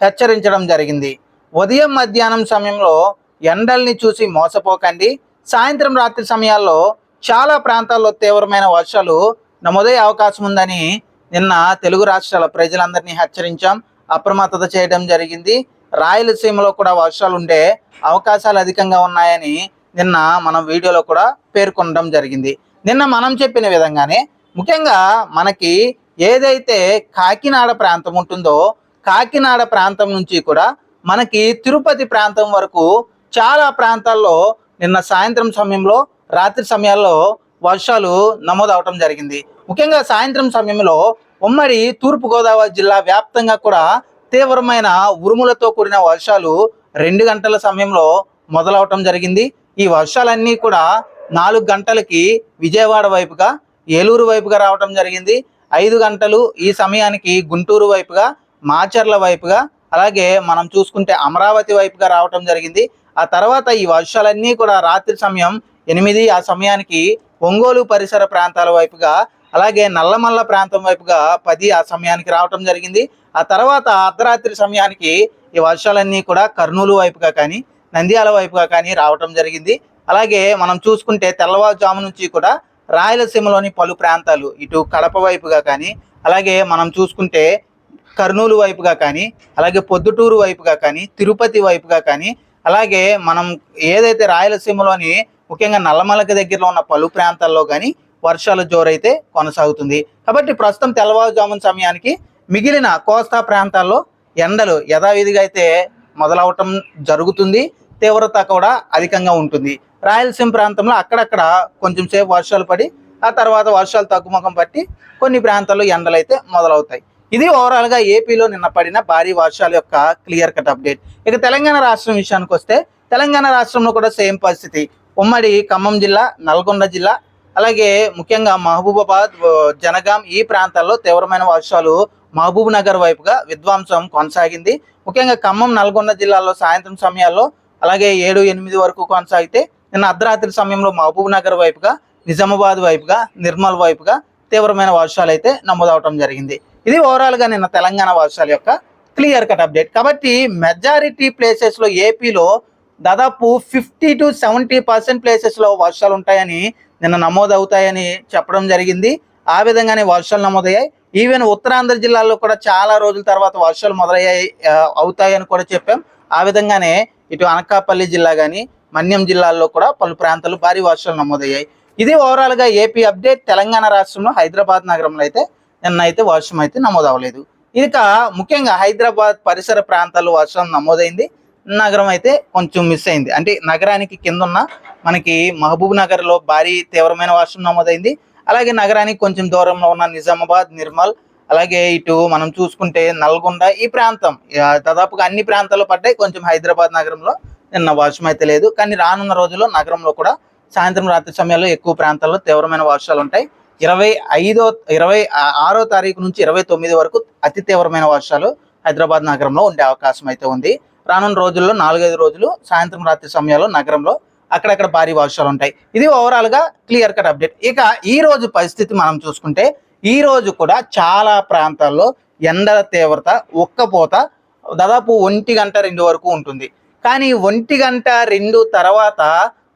హెచ్చరించడం జరిగింది. ఉదయం మధ్యాహ్నం సమయంలో ఎండల్ని చూసి మోసపోకండి. సాయంత్రం రాత్రి సమయాల్లో చాలా ప్రాంతాల్లో తీవ్రమైన వర్షాలు నమోదయ్యే అవకాశం ఉందని నిన్న తెలుగు రాష్ట్రాల ప్రజలందరినీ హెచ్చరించాం. అప్రమత్తత చేయడం జరిగింది. రాయలసీమలో కూడా వర్షాలు ఉండే అవకాశాలు అధికంగా ఉన్నాయని నిన్న మనం వీడియోలో కూడా పేర్కొనడం జరిగింది. నిన్న మనం చెప్పిన విధంగానే ముఖ్యంగా మనకి ఏదైతే కాకినాడ ప్రాంతం ఉంటుందో కాకినాడ ప్రాంతం నుంచి కూడా మనకి తిరుపతి ప్రాంతం వరకు చాలా ప్రాంతాల్లో నిన్న సాయంత్రం సమయంలో రాత్రి సమయాల్లో వర్షాలు నమోదవటం జరిగింది. ముఖ్యంగా సాయంత్రం సమయంలో ఉమ్మడి తూర్పుగోదావరి జిల్లా వ్యాప్తంగా కూడా తీవ్రమైన ఉరుములతో కూడిన వర్షాలు రెండు గంటల సమయంలో మొదలవటం జరిగింది. ఈ వర్షాలన్నీ కూడా నాలుగు గంటలకి విజయవాడ వైపుగా ఏలూరు వైపుగా రావటం జరిగింది. ఐదు గంటలు ఈ సమయానికి గుంటూరు వైపుగా మాచర్ల వైపుగా అలాగే మనం చూసుకుంటే అమరావతి వైపుగా రావటం జరిగింది. ఆ తర్వాత ఈ వర్షాలన్నీ కూడా రాత్రి సమయం ఎనిమిది ఆ సమయానికి ఒంగోలు పరిసర ప్రాంతాల వైపుగా అలాగే నల్లమల్ల ప్రాంతం వైపుగా పది ఆ సమయానికి రావటం జరిగింది. ఆ తర్వాత అర్ధరాత్రి సమయానికి ఈ వర్షాలన్నీ కూడా కర్నూలు వైపుగా కానీ నంద్యాల వైపుగా కానీ రావటం జరిగింది. అలాగే మనం చూసుకుంటే తెల్లవారుజాము నుంచి కూడా రాయలసీమలోని పలు ప్రాంతాలు ఇటు కడప వైపుగా కానీ అలాగే మనం చూసుకుంటే కర్నూలు వైపుగా కానీ అలాగే పొద్దుటూరు వైపుగా కానీ తిరుపతి వైపుగా కానీ అలాగే మనం ఏదైతే రాయలసీమలోని ముఖ్యంగా నల్లమలక దగ్గరలో ఉన్న పలు ప్రాంతాల్లో కానీ వర్షాలు జోరైతే కొనసాగుతుంది. కాబట్టి ప్రస్తుతం తెల్లవారుజామున సమయానికి మిగిలిన కోస్తా ప్రాంతాల్లో ఎండలు యథావిధిగా అయితే మొదలవటం జరుగుతుంది. తీవ్రత కూడా అధికంగా ఉంటుంది. రాయలసీమ ప్రాంతంలో అక్కడక్కడ కొంచెం సేపు వర్షాలు పడి ఆ తర్వాత వర్షాలు తగ్గుముఖం పట్టి కొన్ని ప్రాంతాల్లో ఎండలు అయితే మొదలవుతాయి. ఇది ఓవరాల్గా ఏపీలో నిన్న పడిన భారీ వర్షాల యొక్క క్లియర్ కట్ అప్డేట్ ఇక తెలంగాణ రాష్ట్రం విషయానికి వస్తే తెలంగాణ రాష్ట్రంలో కూడా సేమ్ పరిస్థితి. ఉమ్మడి ఖమ్మం జిల్లా నల్గొండ జిల్లా అలాగే ముఖ్యంగా మహబూబాబాద్ జనగాం ఈ ప్రాంతాల్లో తీవ్రమైన వర్షాలు మహబూబ్ నగర్ వైపుగా విధ్వంసం కొనసాగింది. ముఖ్యంగా ఖమ్మం నల్గొండ జిల్లాలో సాయంత్రం సమయాల్లో అలాగే ఏడు ఎనిమిది వరకు కొనసాగితే నిన్న అర్ధరాత్రి సమయంలో మహబూబ్ నగర్ వైపుగా నిజామాబాద్ వైపుగా నిర్మల్ వైపుగా తీవ్రమైన వర్షాలు అయితే నమోదవటం జరిగింది. ఇది ఓవరాల్గా నిన్న తెలంగాణ వర్షాల యొక్క క్లియర్ కట్ అప్డేట్ కాబట్టి మెజారిటీ ప్లేసెస్లో ఏపీలో దాదాపు ఫిఫ్టీ టు సెవెంటీ పర్సెంట్ ప్లేసెస్లో వర్షాలు ఉంటాయని నిన్న నమోదవుతాయని చెప్పడం జరిగింది. ఆ విధంగానే వర్షాలు నమోదయ్యాయి. ఈవెన్ ఉత్తరాంధ్ర జిల్లాల్లో కూడా చాలా రోజుల తర్వాత వర్షాలు మొదలయ్యాయి అవుతాయని కూడా చెప్పాం. ఆ విధంగానే ఇటు అనకాపల్లి జిల్లా కానీ మన్యం జిల్లాల్లో కూడా పలు ప్రాంతాలు భారీ వర్షాలు నమోదయ్యాయి. ఇది ఓవరాల్గా ఏపీ అప్డేట్ తెలంగాణ రాష్ట్రంలో హైదరాబాద్ నగరంలో అయితే నిన్న అయితే వర్షం అయితే నమోదవలేదు ఇక ముఖ్యంగా హైదరాబాద్ పరిసర ప్రాంతాల్లో వర్షం నమోదైంది. నగరం అయితే కొంచెం మిస్ అయింది. అంటే నగరానికి కింద ఉన్న మనకి మహబూబ్ నగర్లో భారీ తీవ్రమైన వర్షం నమోదైంది. అలాగే నగరానికి కొంచెం దూరంలో ఉన్న నిజామాబాద్ నిర్మల్ అలాగే ఇటు మనం చూసుకుంటే నల్గొండ ఈ ప్రాంతం. దాదాపుగా అన్ని ప్రాంతాల్లో పడ్డాయి. కొంచెం హైదరాబాద్ నగరంలో నిన్న వర్షం అయితే లేదు. కానీ రానున్న రోజుల్లో నగరంలో కూడా సాయంత్రం రాత్రి సమయాల్లో ఎక్కువ ప్రాంతాల్లో తీవ్రమైన వర్షాలు ఉంటాయి ఇరవై ఐదో ఇరవై ఆరో తారీఖు నుంచి ఇరవై తొమ్మిది వరకు అతి తీవ్రమైన వర్షాలు హైదరాబాద్ నగరంలో ఉండే అవకాశం అయితే ఉంది. రానున్న రోజుల్లో నాలుగైదు రోజులు సాయంత్రం రాత్రి సమయాల్లో నగరంలో అక్కడక్కడ భారీ వర్షాలు ఉంటాయి. ఇది ఓవరాల్గా క్లియర్ కట్ అప్డేట్ ఇక ఈ రోజు పరిస్థితి మనం చూసుకుంటే ఈ రోజు కూడా చాలా ప్రాంతాల్లో ఎండల తీవ్రత ఒక్కపోత దాదాపు ఒంటి గంట రెండు వరకు ఉంటుంది. కానీ ఒంటి గంట రెండు తర్వాత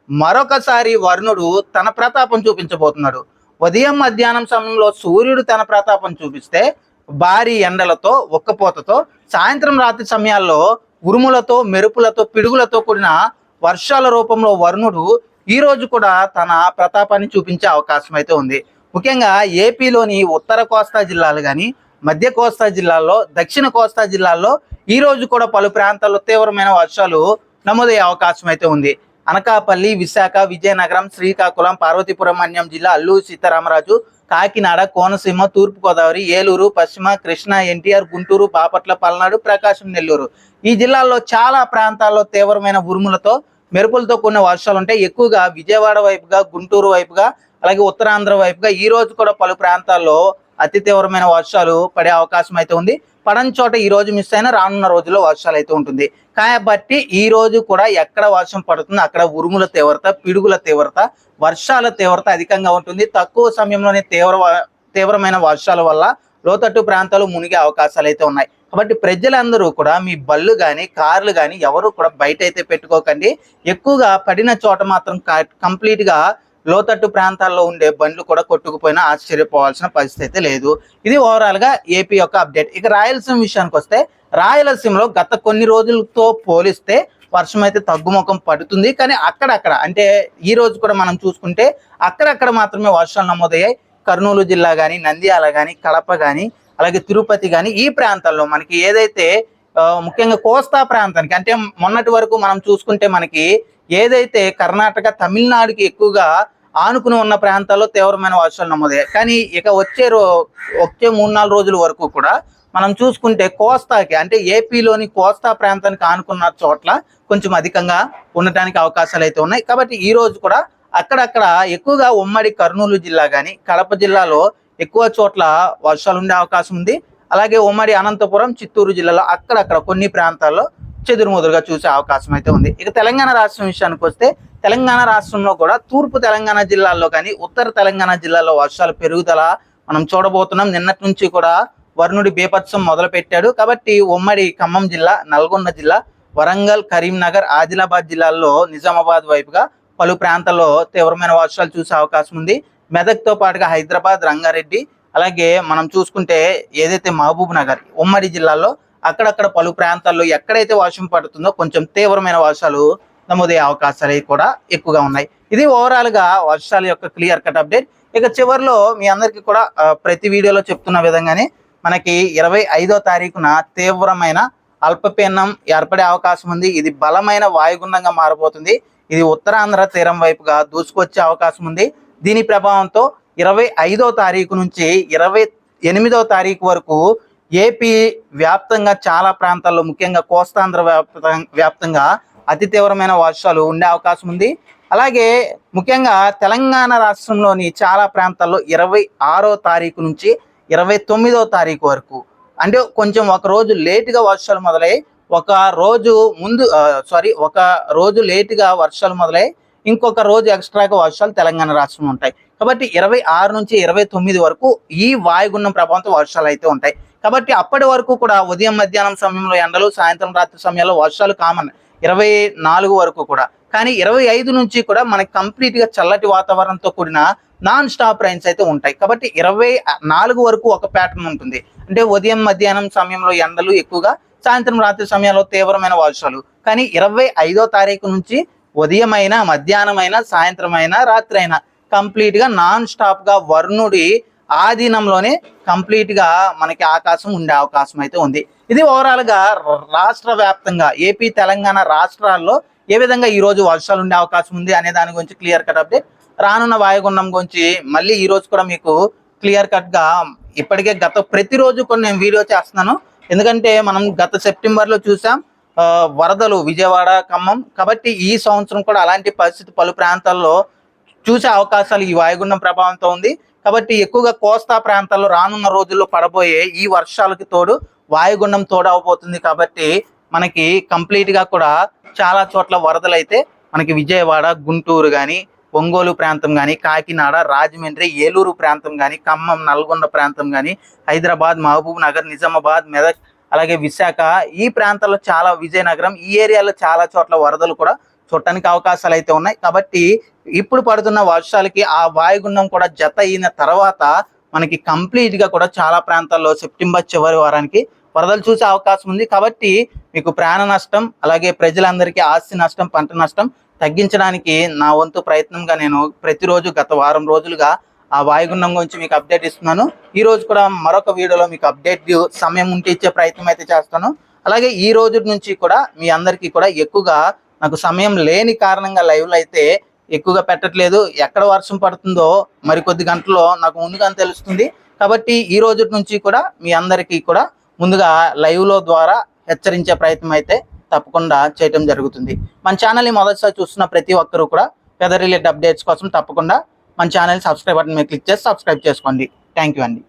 మరొకసారి వరుణుడు తన ప్రతాపం చూపించబోతున్నాడు. ఉదయం మధ్యాహ్నం సమయంలో సూర్యుడు తన ప్రతాపం చూపిస్తే భారీ ఎండలతో ఒక్కపోతతో సాయంత్రం రాత్రి సమయాల్లో ఉరుములతో మెరుపులతో పిడుగులతో కూడిన వర్షాల రూపంలో వరుణుడు ఈ రోజు కూడా తన ప్రతాపాన్ని చూపించే అవకాశం అయితే ఉంది. ముఖ్యంగా ఏపీలోని ఉత్తర కోస్తా జిల్లాలు కానీ మధ్య కోస్తా జిల్లాల్లో దక్షిణ కోస్తా జిల్లాల్లో ఈ రోజు కూడా పలు ప్రాంతాల్లో తీవ్రమైన వర్షాలు నమోదయ్యే అవకాశం అయితే ఉంది. అనకాపల్లి విశాఖ విజయనగరం శ్రీకాకుళం పార్వతీపురం అన్యం జిల్లా అల్లూరు సీతారామరాజు కాకినాడ కోనసీమ తూర్పుగోదావరి ఏలూరు పశ్చిమ కృష్ణా ఎన్టీఆర్ గుంటూరు బాపట్ల పల్నాడు ప్రకాశం నెల్లూరు. ఈ జిల్లాల్లో చాలా ప్రాంతాల్లో తీవ్రమైన ఉరుములతో మెరుపులతో కూడిన వర్షాలు ఉంటాయి ఎక్కువగా విజయవాడ వైపుగా గుంటూరు వైపుగా అలాగే ఉత్తరాంధ్ర వైపుగా ఈ రోజు కూడా పలు ప్రాంతాల్లో అతి తీవ్రమైన వర్షాలు పడే అవకాశం అయితే ఉంది. పడని చోట ఈ రోజు మిస్ అయినా రానున్న రోజుల్లో వర్షాలు అయితే ఉంటుంది. కాబట్టి ఈ రోజు కూడా ఎక్కడ వర్షం పడుతుందో అక్కడ ఉరుముల తీవ్రత పిడుగుల తీవ్రత వర్షాల తీవ్రత అధికంగా ఉంటుంది. తక్కువ సమయంలోనే తీవ్ర తీవ్రమైన వర్షాల వల్ల లోతట్టు ప్రాంతాలు మునిగే అవకాశాలు అయితే ఉన్నాయి. కాబట్టి ప్రజలందరూ కూడా మీ బళ్ళు కానీ కార్లు కానీ ఎవరు కూడా బయట అయితే పెట్టుకోకండి. ఎక్కువగా పడిన చోట మాత్రం కంప్లీట్గా లోతట్టు ప్రాంతాల్లో ఉండే బండ్లు కూడా కొట్టుకుపోయినా ఆశ్చర్యపోవాల్సిన పరిస్థితి అయితే లేదు. ఇది ఓవరాల్గా ఏపీ యొక్క అప్డేట్ ఇక రాయలసీమ విషయానికి వస్తే రాయలసీమలో గత కొన్ని రోజులతో పోలిస్తే వర్షం అయితే తగ్గుముఖం పడుతుంది. కానీ అక్కడక్కడ అంటే ఈ రోజు కూడా మనం చూసుకుంటే అక్కడక్కడ మాత్రమే వర్షాలు నమోదయ్యాయి. కర్నూలు జిల్లా కానీ నంద్యాల కానీ కడప కానీ అలాగే తిరుపతి కానీ ఈ ప్రాంతాల్లో మనకి ఏదైతే ముఖ్యంగా కోస్తా ప్రాంతానికి అంటే మొన్నటి వరకు మనం చూసుకుంటే మనకి ఏదైతే కర్ణాటక తమిళనాడుకి ఎక్కువగా ఆనుకుని ఉన్న ప్రాంతాల్లో తీవ్రమైన వర్షాలు నమోదయ్యాయి. కానీ ఇక వచ్చే రో వచ్చే మూడు నాలుగు రోజుల వరకు కూడా మనం చూసుకుంటే కోస్తాకి అంటే ఏపీలోని కోస్తా ప్రాంతానికి ఆనుకున్న చోట్ల కొంచెం అధికంగా ఉండటానికి అవకాశాలు అయితే ఉన్నాయి. కాబట్టి ఈ రోజు కూడా అక్కడక్కడ ఎక్కువగా ఉమ్మడి కర్నూలు జిల్లా కానీ కడప జిల్లాలో ఎక్కువ చోట్ల వర్షాలు ఉండే అవకాశం ఉంది. అలాగే ఉమ్మడి అనంతపురం చిత్తూరు జిల్లాలో అక్కడక్కడ కొన్ని ప్రాంతాల్లో చెదురుముదురుగా చూసే అవకాశం అయితే ఉంది. ఇక తెలంగాణ రాష్ట్రం విషయానికి వస్తే తెలంగాణ రాష్ట్రంలో కూడా తూర్పు తెలంగాణ జిల్లాల్లో కానీ ఉత్తర తెలంగాణ జిల్లాలో వర్షాలు పెరుగుదల మనం చూడబోతున్నాం. నిన్నటి నుంచి కూడా వరుణుడి బీభత్సం మొదలుపెట్టాడు. కాబట్టి ఉమ్మడి ఖమ్మం జిల్లా నల్గొండ జిల్లా వరంగల్ కరీంనగర్ ఆదిలాబాద్ జిల్లాల్లో నిజామాబాద్ వైపుగా పలు ప్రాంతాల్లో తీవ్రమైన వర్షాలు చూసే అవకాశం ఉంది. మెదక్తో పాటుగా హైదరాబాద్ రంగారెడ్డి అలాగే మనం చూసుకుంటే ఏదైతే మహబూబ్ నగర్ ఉమ్మడి జిల్లాలో అక్కడక్కడ పలు ప్రాంతాల్లో ఎక్కడైతే వర్షం పడుతుందో కొంచెం తీవ్రమైన వర్షాలు నమోదయ్యే అవకాశాలు కూడా ఎక్కువగా ఉన్నాయి. ఇది ఓవరాల్గా వర్షాల యొక్క క్లియర్ కట్ అప్డేట్. ఇక చివరిలో మీ అందరికీ కూడా ప్రతి వీడియోలో చెప్తున్న విధంగానే మనకి ఇరవై ఐదో తారీఖున తీవ్రమైన అల్పపీడనం ఏర్పడే అవకాశం ఉంది. ఇది బలమైన వాయుగుండంగా మారబోతుంది. ఇది ఉత్తరాంధ్ర తీరం వైపుగా దూసుకొచ్చే అవకాశం ఉంది. దీని ప్రభావంతో ఇరవై ఐదో తారీఖు నుంచి ఇరవై ఎనిమిదో తారీఖు వరకు ఏపీ వ్యాప్తంగా చాలా ప్రాంతాల్లో ముఖ్యంగా కోస్తాంధ్ర వ్యాప్త వ్యాప్తంగా అతి తీవ్రమైన వర్షాలు ఉండే అవకాశం ఉంది. అలాగే ముఖ్యంగా తెలంగాణ రాష్ట్రంలోని చాలా ప్రాంతాల్లో ఇరవై ఆరో తారీఖు నుంచి ఇరవై తొమ్మిదో తారీఖు వరకు. అంటే కొంచెం ఒక రోజు లేటుగా వర్షాలు మొదలై ఒక రోజు ముందు సారీ ఒక రోజు లేటుగా వర్షాలు మొదలై ఇంకొక రోజు ఎక్స్ట్రాగా వర్షాలు తెలంగాణ రాష్ట్రంలో ఉంటాయి. కాబట్టి ఇరవై ఆరు నుంచి ఇరవై తొమ్మిది వరకు ఈ వాయుగుండం ప్రభావంతో వర్షాలు అయితే ఉంటాయి. కాబట్టి అప్పటి వరకు కూడా ఉదయం మధ్యాహ్నం సమయంలో ఎండలు సాయంత్రం రాత్రి సమయంలో వర్షాలు కామన్. ఇరవై నాలుగు వరకు కూడా. కానీ ఇరవై ఐదు నుంచి కూడా మనకి కంప్లీట్గా చల్లటి వాతావరణంతో కూడిన నాన్ స్టాప్ రైన్స్ అయితే ఉంటాయి. కాబట్టి ఇరవై నాలుగు వరకు ఒక ప్యాటర్న్ ఉంటుంది. అంటే ఉదయం మధ్యాహ్నం సమయంలో ఎండలు ఎక్కువగా సాయంత్రం రాత్రి సమయంలో తీవ్రమైన వర్షాలు కానీ ఇరవై ఐదో తారీఖు నుంచి ఉదయం అయినా మధ్యాహ్నం అయినా సాయంత్రం అయినా రాత్రి అయినా కంప్లీట్గా నాన్ స్టాప్గా వరుణుడి ఆధీనంలోనే కంప్లీట్గా మనకి ఆకాశం ఉండే అవకాశం అయితే ఉంది. ఇది ఓవరాల్గా రాష్ట్ర వ్యాప్తంగా ఏపీ తెలంగాణ రాష్ట్రాల్లో ఏ విధంగా ఈ రోజు వర్షాలు ఉండే అవకాశం ఉంది అనే దాని గురించి క్లియర్ కట్ అప్డేట్. రానున్న వాయుగుండం గురించి మళ్ళీ ఈ రోజు కూడా మీకు క్లియర్ కట్గా ఇప్పటికే గత ప్రతిరోజు కొన్ని నేను వీడియో చేస్తున్నాను. ఎందుకంటే మనం గత సెప్టెంబర్లో చూసాం వరదలు విజయవాడ ఖమ్మం. కాబట్టి ఈ సంవత్సరం కూడా అలాంటి పరిస్థితి పలు ప్రాంతాల్లో చూసే అవకాశాలు ఈ వాయుగుండం ప్రభావంతో ఉంది. కాబట్టి ఎక్కువగా కోస్తా ప్రాంతాల్లో రానున్న రోజుల్లో పడబోయే ఈ వర్షాలకి తోడు వాయుగుండం తోడవబోతుంది కాబట్టి మనకి కంప్లీట్గా కూడా చాలా చోట్ల వరదలు అయితే మనకి విజయవాడ గుంటూరు కానీ ఒంగోలు ప్రాంతం కానీ కాకినాడ రాజమండ్రి ఏలూరు ప్రాంతం కానీ ఖమ్మం నల్గొండ ప్రాంతం కానీ హైదరాబాద్ మహబూబ్ నగర్ నిజామాబాద్ మెదక్ అలాగే విశాఖ ఈ ప్రాంతాల్లో చాలా విజయనగరం ఈ ఏరియాలో చాలా చోట్ల వరదలు కూడా చుట్టడానికి అవకాశాలు అయితే ఉన్నాయి. కాబట్టి ఇప్పుడు పడుతున్న వర్షాలకి ఆ వాయుగుండం కూడా జత అయిన తర్వాత మనకి కంప్లీట్గా కూడా చాలా ప్రాంతాల్లో సెప్టెంబర్ చివరి వారానికి వరదలు చూసే అవకాశం ఉంది. కాబట్టి మీకు ప్రాణ నష్టం అలాగే ప్రజలందరికీ ఆస్తి నష్టం పంట నష్టం తగ్గించడానికి నా వంతు ప్రయత్నంగా నేను ప్రతిరోజు గత వారం రోజులుగా ఆ వాయుగుండం గురించి మీకు అప్డేట్ ఇస్తున్నాను. ఈ రోజు కూడా మరొక వీడియోలో మీకు అప్డేట్ సమయం ఉంటే ఇచ్చే ప్రయత్నం అయితే చేస్తాను. అలాగే ఈ రోజు నుంచి కూడా మీ అందరికీ కూడా ఎక్కువగా నాకు సమయం లేని కారణంగా లైవ్లో అయితే ఎక్కువగా పెట్టట్లేదు. ఎక్కడ వర్షం పడుతుందో మరికొద్ది గంటల్లో నాకు ముందుగా తెలుస్తుంది. కాబట్టి ఈ రోజు నుంచి కూడా మీ అందరికీ కూడా ముందుగా లైవ్లో ద్వారా హెచ్చరించే ప్రయత్నం అయితే తప్పకుండా చేయటం జరుగుతుంది. మన ఛానల్ని మొదటిసారి చూస్తున్న ప్రతి ఒక్కరూ కూడా వెదర్ రిలేటెడ్ అప్డేట్స్ కోసం తప్పకుండా మన ఛానల్ సబ్స్క్రైబ్ బటన్ మీద క్లిక్ చేసి సబ్స్క్రైబ్ చేసుకోండి. థ్యాంక్ యూ అండి.